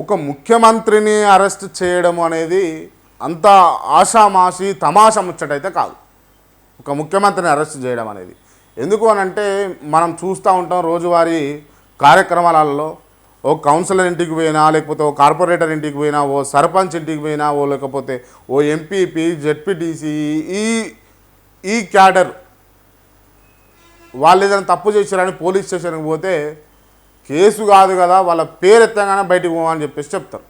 ఒక ముఖ్యమంత్రిని అరెస్ట్ చేయడం అనేది అంత ఆషామాషి తమాషా ముచ్చటైతే కాదు. ఒక ముఖ్యమంత్రిని అరెస్ట్ చేయడం అనేది. ఎందుకు అని అంటే మనం చూస్తూ ఉంటాం రోజువారీ కార్యక్రమాలలో ఓ కౌన్సిలర్ ఇంటికి పోయినా లేకపోతే ఓ కార్పొరేటర్ ఇంటికి పోయినా ఓ సర్పంచ్ ఇంటికి పోయినా ఓ లేకపోతే ఓ ఎంపీపీ జెడ్పీటీసీ ఈ ఈ క్యాడర్ వాళ్ళు ఏదైనా తప్పు చేశారని పోలీస్ స్టేషన్కి పోతే కేసు కాదు కదా వాళ్ళ పేరు ఎత్తగానే బయటికి పోమని చెప్పేసి చెప్తారు.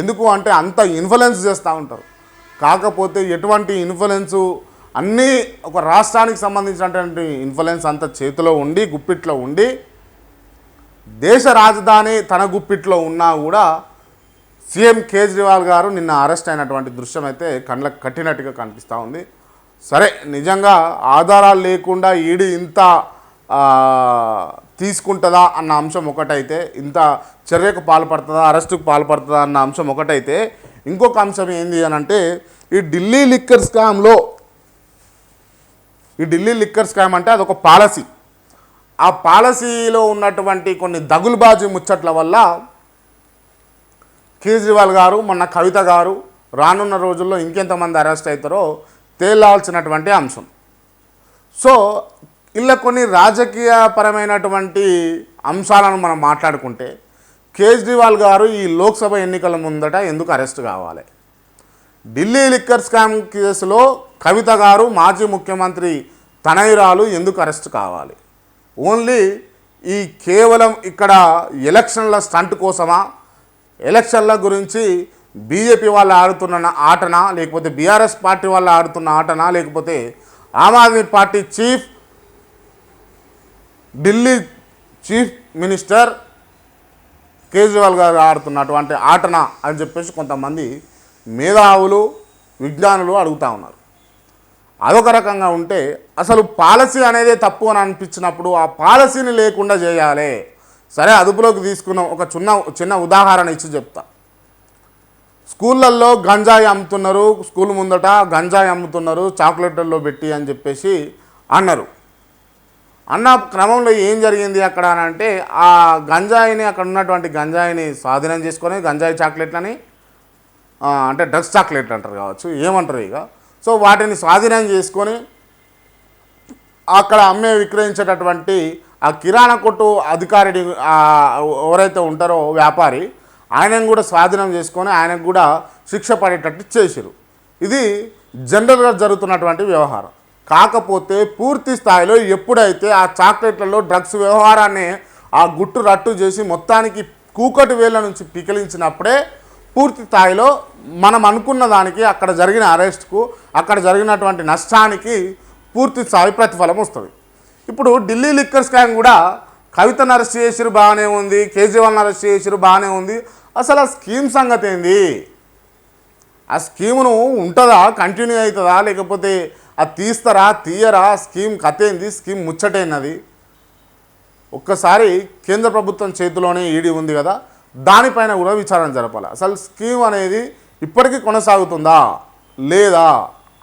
ఎందుకు అంటే అంత ఇన్ఫ్లుయెన్స్ చేస్తూ ఉంటారు. కాకపోతే ఎటువంటి ఇన్ఫ్లుయెన్సు అన్నీ ఒక రాష్ట్రానికి సంబంధించినటువంటి ఇన్ఫ్లుయెన్స్ అంత చేతిలో ఉండి గుప్పిట్లో ఉండి దేశ రాజధాని తన గుప్పిట్లో ఉన్నా కూడా సీఎం కేజ్రీవాల్ గారు నిన్న అరెస్ట్ అయినటువంటి దృశ్యం అయితే కళ్ళకు కట్టినట్టుగా కనిపిస్తూ ఉంది. సరే నిజంగా ఆధారాలు లేకుండా ఈడీ ఇంత తీసుకుంటుందా అన్న అంశం ఒకటైతే ఇంత చర్యకు పాల్పడుతుందా అరెస్టుకు పాల్పడుతుందా అన్న అంశం ఒకటైతే ఇంకొక అంశం ఏంది అని అంటే ఈ ఢిల్లీ లిక్కర్ స్కామ్లో ఈ ఢిల్లీ లిక్కర్ స్కామ్ అంటే అదొక పాలసీ. ఆ పాలసీలో ఉన్నటువంటి కొన్ని దగులుబాజీ ముచ్చట్ల వల్ల కేజ్రీవాల్ గారు మొన్న కవిత గారు రానున్న రోజుల్లో ఇంకెంతమంది అరెస్ట్ అవుతారో తేలాల్సినటువంటి అంశం. సో ఇలా కొన్ని రాజకీయపరమైనటువంటి అంశాలను మనం మాట్లాడుకుంటే కేజ్రీవాల్ గారు ఈ లోక్సభ ఎన్నికల ముందట ఎందుకు అరెస్ట్ కావాలి? ఢిల్లీ లిక్కర్ స్కామ్ కేసులో కవిత గారు మాజీ ముఖ్యమంత్రి తనయురాలు ఎందుకు అరెస్ట్ కావాలి? ఓన్లీ ఈ కేవలం ఇక్కడ ఎలక్షన్ల స్టంట్ కోసమా? ఎలక్షన్ల గురించి బీజేపీ వాళ్ళు ఆడుతున్న ఆటనా? లేకపోతే బీఆర్ఎస్ పార్టీ వాళ్ళు ఆడుతున్న ఆటనా? లేకపోతే Aam Aadmi Party chief Delhi chief minister Kejriwal garu ఆడుతున్నటువంటి ఆటన అని చెప్పేసి కొంతమంది మేధావులు విజ్ఞానులు అడుగుతూ ఉన్నారు. అదొక రకంగా ఉంటే అసలు పాలసీ అనేది తప్పు అని అనిపించినప్పుడు ఆ పాలసీని లేకుండా చేయాలి. సరే అదుపులోకి తీసుకున్న ఒక చిన్న చిన్న ఉదాహరణ ఇచ్చి చెప్తా. స్కూళ్ళల్లో గంజాయి అమ్ముతున్నారు స్కూల్ ముందట గంజాయి అమ్ముతున్నారు చాక్లెట్లలో పెట్టి అని చెప్పేసి అన్నారు. అన్న క్రమంలో ఏం జరిగింది అక్కడ అని అంటే ఆ గంజాయిని అక్కడ ఉన్నటువంటి గంజాయిని స్వాధీనం చేసుకొని గంజాయి చాక్లెట్లని అంటే డ్రగ్స్ చాక్లెట్ అంటారు కావచ్చు ఏమంటారు ఇక. సో వాటిని స్వాధీనం చేసుకొని అక్కడ అమ్మే విక్రయించేటటువంటి ఆ కిరాణా కొట్టు అధికారి ఎవరైతే ఉంటారో వ్యాపారి ఆయనను కూడా స్వాధీనం చేసుకొని ఆయనకు కూడా శిక్ష పడేటట్టు చేసిరు ఇది జనరల్గా జరుగుతున్నటువంటి వ్యవహారం. కాకపోతే పూర్తి స్థాయిలో ఎప్పుడైతే ఆ చాక్లెట్లలో డ్రగ్స్ వ్యవహారాన్ని ఆ గుట్టు రట్టు చేసి మొత్తానికి కూకటి వేళ్ళ నుంచి పికిలించినప్పుడే పూర్తి స్థాయిలో మనం అనుకున్న దానికి అక్కడ జరిగిన అరెస్ట్కు అక్కడ జరిగినటువంటి నష్టానికి పూర్తి స్థాయి ప్రతిఫలం వస్తుంది. ఇప్పుడు ఢిల్లీ లిక్కర్ స్కామ్ కూడా కవితను అరెస్ట్ చేసిరు బాగానే ఉంది. కేజ్రీవాల్ని అరెస్ట్ చేసిరు బాగానే ఉంది. అసలు ఆ స్కీమ్ సంగతి ఏంది ఆ స్కీమును ఉంటుందా? కంటిన్యూ అవుతుందా? లేకపోతే అది తీస్తారా? తీయరా? స్కీమ్ కథ ఏంది స్కీమ్ ముచ్చటైనది. ఒక్కసారి కేంద్ర ప్రభుత్వం చేతిలోనే ఈడీ ఉంది కదా దానిపైన కూడా విచారణ జరపాలి. అసలు స్కీమ్ అనేది ఇప్పటికీ కొనసాగుతుందా? లేదా?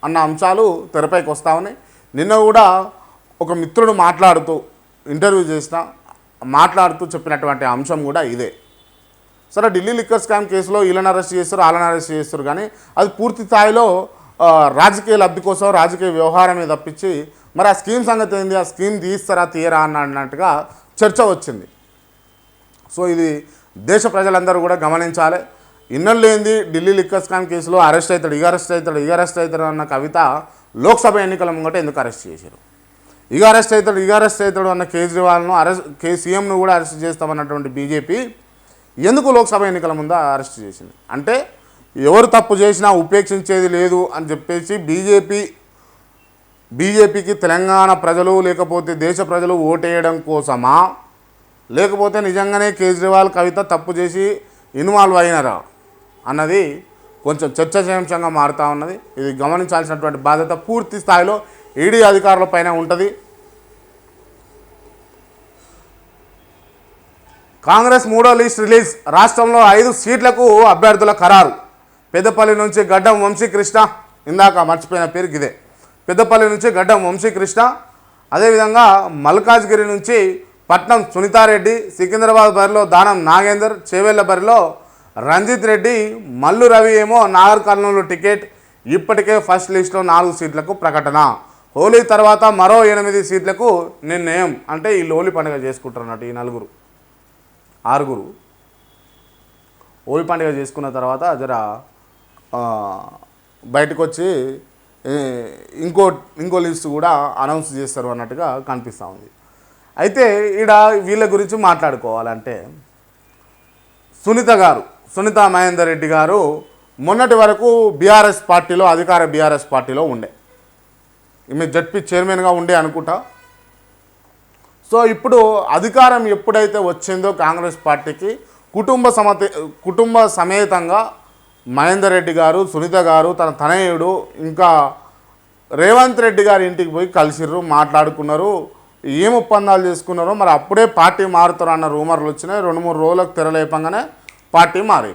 అన్న అంశాలు తెరపైకి వస్తా ఉన్నాయి. నిన్న కూడా ఒక మిత్రుడు మాట్లాడుతూ ఇంటర్వ్యూ చేసిన మాట్లాడుతూ చెప్పినటువంటి అంశం కూడా ఇదే. సరే ఢిల్లీ లిక్కర్ స్కామ్ కేసులో వీళ్ళని అరెస్ట్ చేస్తారు వాళ్ళని అరెస్ట్ చేస్తారు కానీ అది పూర్తి స్థాయిలో రాజకీయ లబ్ధి కోసం రాజకీయ వ్యవహారమే తప్పించి మరి ఆ స్కీమ్ సంగతి ఏంది? ఆ స్కీమ్ తీస్తారా తీయరా అన్న అన్నట్టుగా చర్చ వచ్చింది. సో ఇది దేశ ప్రజలందరూ కూడా గమనించాలి. ఇన్నలు ఢిల్లీ లిక్కర్ స్కామ్ కేసులో అరెస్ట్ అవుతాడు ఇక అరెస్ట్ అవుతాడు ఇక అరెస్ట్ అవుతాడు అన్న కవిత లోక్సభ ఎన్నికల ముంగట ఎందుకు అరెస్ట్ చేశారు? ఇక అరెస్ట్ అవుతాడు ఇక అరెస్ట్ అవుతాడు అన్న కేజ్రీవాల్ను అరెస్ట్ కే సీఎంను కూడా అరెస్ట్ చేస్తామన్నటువంటి బీజేపీ ఎందుకు లోక్సభ ఎన్నికల ముందు అరెస్ట్ చేసింది? అంటే ఎవరు తప్పు చేసినా ఉపేక్షించేది లేదు అని చెప్పేసి బీజేపీ బీజేపీకి తెలంగాణ ప్రజలు లేకపోతే దేశ ప్రజలు ఓటేయడం కోసమా? లేకపోతే నిజంగానే కేజ్రీవాల్ కవిత తప్పు చేసి ఇన్వాల్వ్ అయినారా? అన్నది కొంచెం చర్చనీయాంశంగా మారుతూ ఉన్నది. ఇది గమనించాల్సినటువంటి బాధ్యత పూర్తి స్థాయిలో ఈడీ అధికారుల పైన ఉంటుంది. కాంగ్రెస్ మూడో లిస్ట్ రిలీజ్ రాష్ట్రంలో ఐదు సీట్లకు అభ్యర్థుల ఖరారు. పెద్దపల్లి నుంచి గడ్డం వంశీకృష్ణ ఇందాక మర్చిపోయిన పేరుకి ఇదే. పెద్దపల్లి నుంచి గడ్డం వంశీకృష్ణ అదేవిధంగా మల్కాజ్గిరి నుంచి పట్నం సునీతారెడ్డి సికింద్రాబాద్ బరిలో దానం నాగేందర్ చేవెళ్ళ బరిలో రంజిత్ రెడ్డి మల్లు రవి ఏమో నాగర్ కర్నూలు టికెట్ ఇప్పటికే ఫస్ట్ లిస్ట్లో నాలుగు సీట్లకు ప్రకటన. హోలీ తర్వాత మరో ఎనిమిది సీట్లకు నిర్ణయం. అంటే ఈ హోలీ పండుగ చేసుకుంటున్నట్టు ఈ నలుగురు. ఆరుగురు. హోలీ పండుగ చేసుకున్న తర్వాత జర బయటకు వచ్చి ఇంకో ఇంకో లిస్ట్ కూడా అనౌన్స్ చేస్తారు అన్నట్టుగా కనిపిస్తూ ఉంది. అయితే ఈడ వీళ్ళ గురించి మాట్లాడుకోవాలంటే సునీత గారు సునీత మహేందర్ రెడ్డి గారు మొన్నటి వరకు బీఆర్ఎస్ పార్టీలో అధికార బీఆర్ఎస్ పార్టీలో ఉండే. ఈమె జడ్పీ చైర్మన్గా ఉండే అనుకుంటా. సో ఇప్పుడు అధికారం ఎప్పుడైతే వచ్చిందో కాంగ్రెస్ పార్టీకి కుటుంబ సమతే కుటుంబ సమేతంగా మహేందర్ రెడ్డి గారు సునీత గారు తన తనయుడు ఇంకా రేవంత్ రెడ్డి గారి ఇంటికి పోయి కలిసిర్రు మాట్లాడుకున్నారు. ఏం ఒప్పందాలు చేసుకున్నారో మరి అప్పుడే పార్టీ మారుతారు అన్న రూమర్లు వచ్చినాయి. రెండు మూడు రోజులకు తెరలేపంగానే పార్టీ మారి